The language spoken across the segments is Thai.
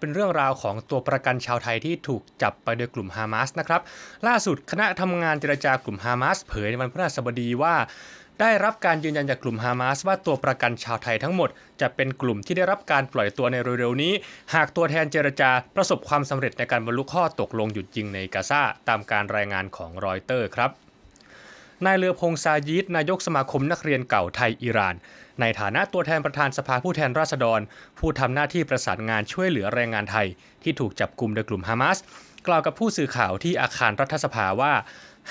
เป็นเรื่องราวของตัวประกันชาวไทยที่ถูกจับไปโดยกลุ่มฮามาสนะครับ ล่าสุดคณะทำงานเจรจากลุ่มฮามาสเผยในวันพฤหัสบดีว่า ได้รับการยืนยันจากกลุ่มฮามาสว่าตัวประกันชาวไทยทั้งหมด จะเป็นกลุ่มที่ได้รับการปล่อยตัวในเร็วๆนี้ หากตัวแทนเจรจาประสบความสำเร็จในการบรรลุข้อตกลงหยุดยิงในกาซาตามการรายงานของรอยเตอร์ครับ นายเรือพงษ์ซายิดนายกสมาคมนักเรียนเก่าไทยอิหร่าน ในฐานะตัวแทนประธานสภาผู้แทนราษฎร ผู้ทำหน้าที่ประสานงานช่วยเหลือแรงงานไทย ที่ถูกจับกลุ่มโดยกลุ่มฮามาสกล่าวกับผู้สื่อข่าวที่อาคารรัฐสภาว่า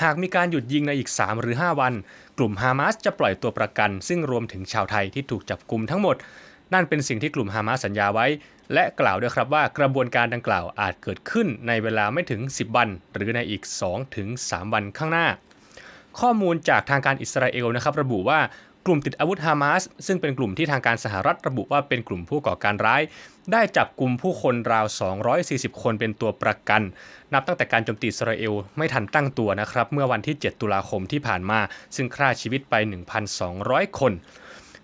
หากมีการหยุดยิงในอีก 3 หรือ 5 วัน กลุ่มฮามาสจะปล่อยตัวประกัน ซึ่งรวมถึงชาวไทยที่ถูกจับกลุ่มทั้งหมด นั่นเป็นสิ่งที่กลุ่มฮามาสสัญญาไว้ และกล่าวด้วยครับว่ากระบวนการดังกล่าวอาจเกิดขึ้นในเวลาไม่ถึง 10 วัน หรือในอีก 2-3 วันข้างหน้า ข้อมูลจากทางการอิสราเอลนะครับระบุว่ากลุ่มติดอาวุธฮามาสซึ่งเป็นกลุ่มที่ทางการสหรัฐระบุว่าเป็นกลุ่มผู้ก่อการร้าย ได้จับกลุ่มผู้คนราว 240 คนเป็นตัวประกัน นับตั้งแต่การโจมตีอิสราเอลไม่ทันตั้งตัวนะครับ เมื่อวันที่ 7 ตุลาคมที่ผ่านมา ซึ่งฆ่าชีวิตไป 1,200 คน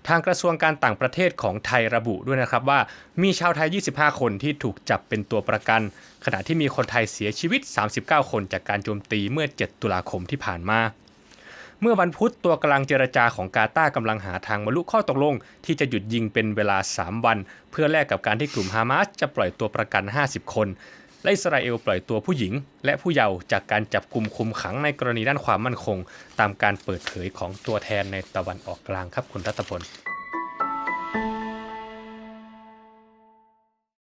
ทางกระทรวงการต่างประเทศของไทยระบุด้วยนะครับว่ามีชาวไทย 25 คนที่ถูกจับเป็นตัวประกัน ขณะที่มีคนไทยเสียชีวิต 39 คนจากการโจมตีเมื่อ 7 ตุลาคมที่ผ่านมา เมื่อวันพุธตัวกำลังเจรจาของกาตากำลังหาทางบรรลุข้อตกลง ที่จะหยุดยิงเป็นเวลา 3 วัน เพื่อแลกกับการที่กลุ่มฮามาสจะปล่อยตัวประกัน 50 คนและอิสราเอลปล่อยตัวผู้หญิง และผู้เยาว์จากการจับกลุ่มคุมขังในกรณีด้านความมั่นคง ตามการเปิดเผยของตัวแทนในตะวันออกกลางครับคุณรัตพล